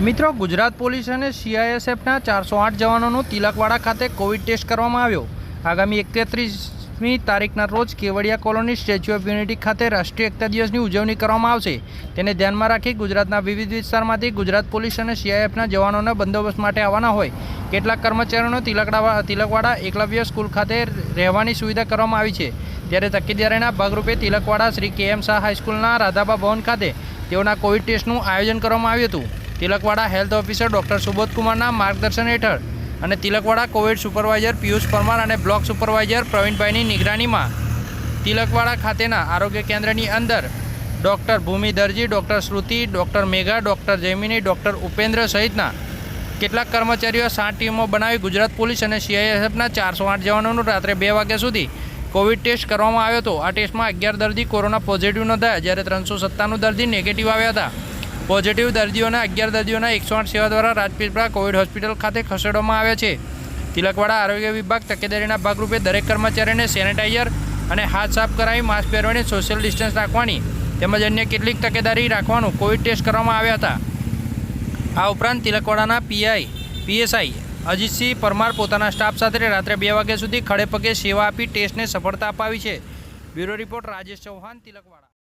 મિત્રો, ગુજરાત પોલીસ અને સીઆઈએસએફના ચારસો આઠ જવાનોનું તિલકવાડા ખાતે કોવિડ ટેસ્ટ કરવામાં આવ્યો. આગામી એકત્રીસમી તારીખના રોજ Kevadia colony Statue of Unity ખાતે રાષ્ટ્રીય એકતા દિવસની ઉજવણી કરવામાં આવશે. તેને ધ્યાનમાં રાખી ગુજરાતના વિવિધ વિસ્તારમાંથી ગુજરાત પોલીસ અને સીઆઈએફના જવાનોના બંદોબસ્ત માટે આવવાના હોય. કેટલાક કર્મચારીઓનો તિલકડા તિલકવાડા એકલવ્ય સ્કૂલ ખાતે રહેવાની સુવિધા કરવામાં આવી છે. ત્યારે તકેદારીના ભાગરૂપે તિલકવાડા શ્રી કે એમ શાહ હાઈસ્કૂલના રાધાબા ભવન ખાતે તેઓના કોવિડ ટેસ્ટનું આયોજન કરવામાં આવ્યું હતું. તિલકવાડા હેલ્થ ઓફિસર ડૉક્ટર સુબોધકુમારના માર્ગદર્શન હેઠળ અને તિલકવાડા કોવિડ સુપરવાઇઝર પિયુષ પરમાર અને બ્લોક સુપરવાઇઝર પ્રવીણભાઈની નિગરાનીમાં તિલકવાડા ખાતેના આરોગ્ય કેન્દ્રની અંદર doctor Bhumi Darji, doctor Shruti, doctor Megha, doctor Jaimini, doctor Upendra સહિતના કેટલાક કર્મચારીઓ સાત ટીમો બનાવી ગુજરાત પોલીસ અને સીઆઈએસએફના ચારસો આઠ જવાનોનું રાત્રે બે વાગ્યા સુધી કોવિડ ટેસ્ટ કરવામાં આવ્યો હતો. આ ટેસ્ટમાં અગિયાર દર્દી કોરોના પોઝિટિવ નોંધાયા. જ્યારે ત્રણસો સત્તાણું દર્દી નેગેટિવ આવ્યા હતા. પોઝિટિવ દર્દીઓના અગિયાર દર્દીઓના એકસો આઠ સેવા દ્વારા રાજપીપળા કોવિડ હોસ્પિટલ ખાતે ખસેડવામાં આવ્યા છે. તિલકવાડા આરોગ્ય વિભાગ તકેદારીના ભાગરૂપે દરેક કર્મચારીને સેનેટાઈઝર અને હાથ સાફ કરાવી માસ્ક પહેરવાની સોશિયલ ડિસ્ટન્સ રાખવાની તેમજ અન્ય કેટલીક તકેદારી રાખવાનું કોવિડ ટેસ્ટ કરવામાં આવ્યા હતા. આ ઉપરાંત તિલકવાડાના પીઆઈ, પીએસઆઈ અજીતસિંહ પરમાર પોતાના સ્ટાફ સાથે રાત્રે બે વાગ્યા સુધી ખડે પગે સેવા આપી ટેસ્ટને સફળતા અપાવી છે. Bureau report Rajesh Chauhan, Tilakwada.